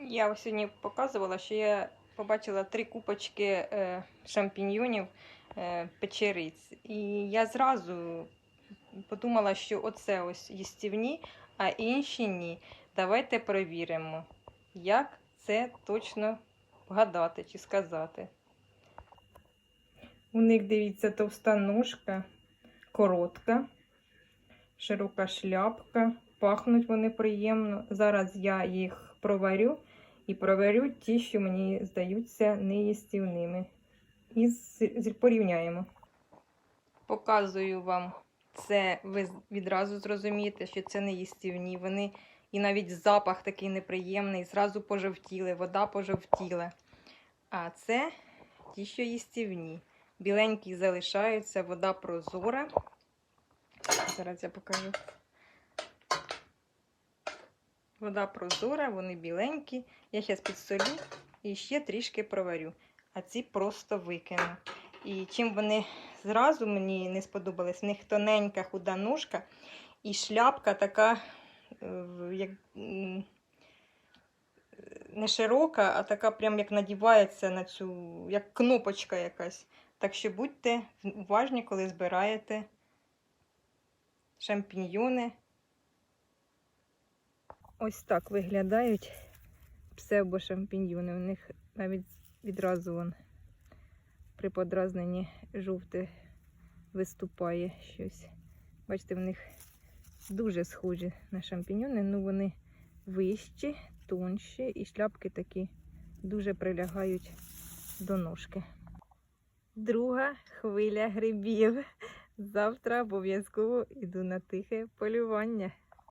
Я ось сьогодні показувала, що я побачила три купочки е, шампіньйонів е, печериць. І я зразу подумала, що оце ось їстівні, а інші ні. Давайте перевіримо, як це точно вгадати чи сказати. У них, дивіться, товста ножка, коротка, широка шляпка. Пахнуть вони приємно. Зараз я їх проварю і проварю ті, що мені здаються неїстівними. І порівняємо. Показую вам це, ви відразу зрозумієте, що це неїстівні. Вони і навіть запах такий неприємний, зразу пожовтіли, вода пожовтіла. А це ті, що їстівні. Біленькі залишаються, вода прозора. Зараз я покажу. Вода прозора, вони біленькі. Я зараз підсолю і ще трішки проварю. А ці просто викину. І чим вони зразу мені не сподобались, в них тоненька худа ножка і шляпка така, е, як не широка, а така прям як надівається на цю, як кнопочка якась. Так що будьте уважні, коли збираєте шампіньйони. Ось так виглядають псевдошампіньйони. У них навіть відразу вон при подразненні жовте виступає щось. Бачите, в них дуже схожі на шампіньйони, ну вони вищі, тонші і шляпки такі дуже прилягають до ножки. Друга хвиля грибів. Завтра обов'язково йду на тихе полювання.